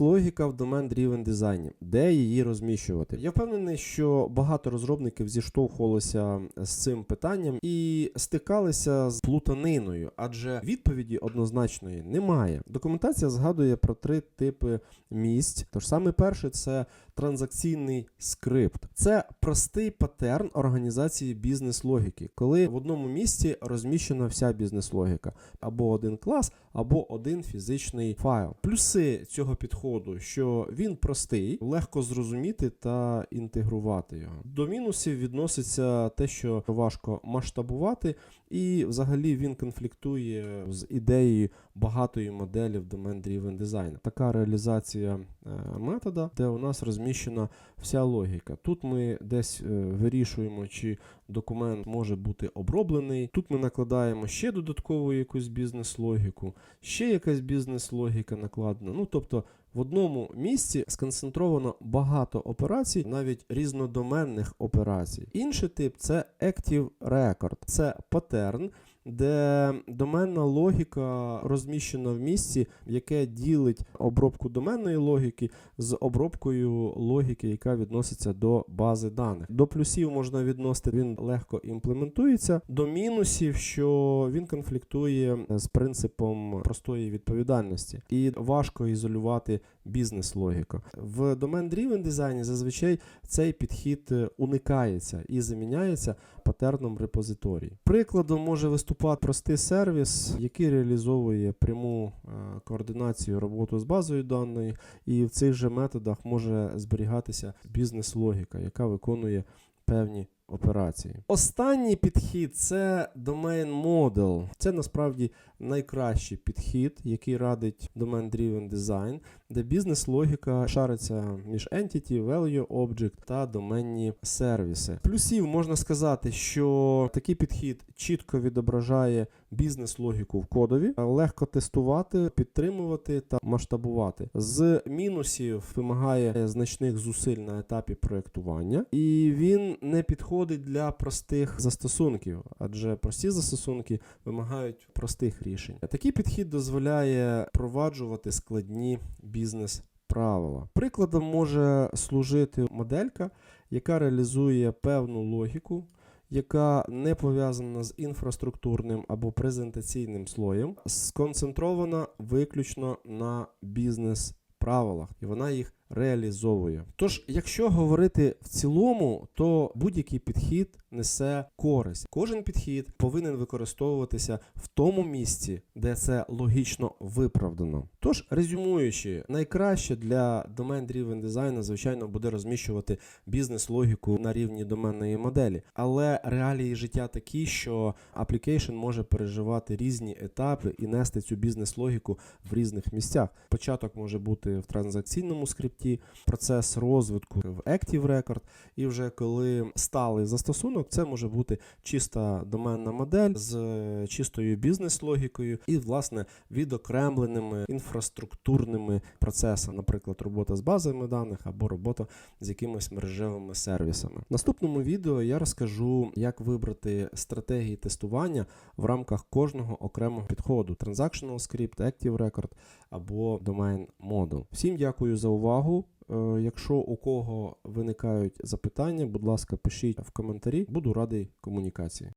Логіка в домен Driven дизайні, де її розміщувати. Я впевнений, що багато розробників зіштовхувалися з цим питанням і стикалися з плутаниною, адже відповіді однозначної немає. Документація згадує про три типи місць. Тож саме перше це транзакційний скрипт. Це простий патерн організації бізнес-логіки, коли в одному місці розміщена вся бізнес-логіка, або один клас, або один фізичний файл. Плюси цього підходу, що він простий, легко зрозуміти та інтегрувати його. До мінусів відноситься те, що важко масштабувати, і взагалі він конфліктує з ідеєю багатої моделі в домен Driven Design. Така реалізація е, метода, де у нас розміщена вся логіка. Тут ми десь е, вирішуємо, чи документ може бути оброблений. Тут ми накладаємо ще додаткову якусь бізнес-логіку, ще якась бізнес-логіка накладена. Ну тобто. В одному місці сконцентровано багато операцій, навіть різнодоменних операцій. Інший тип це Active Record. Це патерн, де доменна логіка розміщена в місці, яке ділить обробку доменної логіки з обробкою логіки, яка відноситься до бази даних. До плюсів можна відносити, він легко імплементується. До мінусів, що він конфліктує з принципом простої відповідальності, і важко ізолювати бізнес-логіку. В домен-driven дизайні зазвичай цей підхід е, уникається і заміняється патерном репозиторій. Прикладом може виступати простий сервіс, який реалізовує пряму е, координацію роботу з базою даної, і в цих же методах може зберігатися бізнес-логіка, яка виконує певні операції. Останній підхід це domain model. Це насправді найкращий підхід, який радить domain driven design, де бізнес-логіка шариться між entity, value object та доменні сервіси. Плюсів можна сказати, що такий підхід чітко відображає бізнес-логіку в кодові, легко тестувати, підтримувати та масштабувати. З мінусів вимагає значних зусиль на етапі проєктування, і він не підходить для простих застосунків, адже прості застосунки вимагають простих рішень. Такий підхід дозволяє впроваджувати складні бізнес-правила. Прикладом може служити моделька, яка реалізує певну логіку. Яка не пов'язана з інфраструктурним або презентаційним слоєм, сконцентрована виключно на бізнес-правилах, і вона їх реалізовує. Тож, якщо говорити в цілому, то будь-який підхід несе користь. Кожен підхід повинен використовуватися в тому місці, де це логічно виправдано. Тож, резюмуючи, найкраще для домен-driven дизайну, звичайно, буде розміщувати бізнес-логіку на рівні доменної моделі. Але реалії життя такі, що application може переживати різні етапи і нести цю бізнес-логіку в різних місцях. Початок може бути в транзакційному скрипті, процес розвитку в Active Record, і вже коли сталий застосунок, це може бути чиста доменна модель з е, чистою бізнес-логікою і, власне, відокремленими інфраструктурними процесами, наприклад, робота з базами даних або робота з якимись мережевими сервісами. В наступному відео я розкажу, як вибрати стратегії тестування в рамках кожного окремого підходу: Transactional Script, Active Record або Domain Model. Всім дякую за увагу. Е, Якщо у кого виникають запитання, будь ласка, пишіть в коментарі, буду радий комунікації.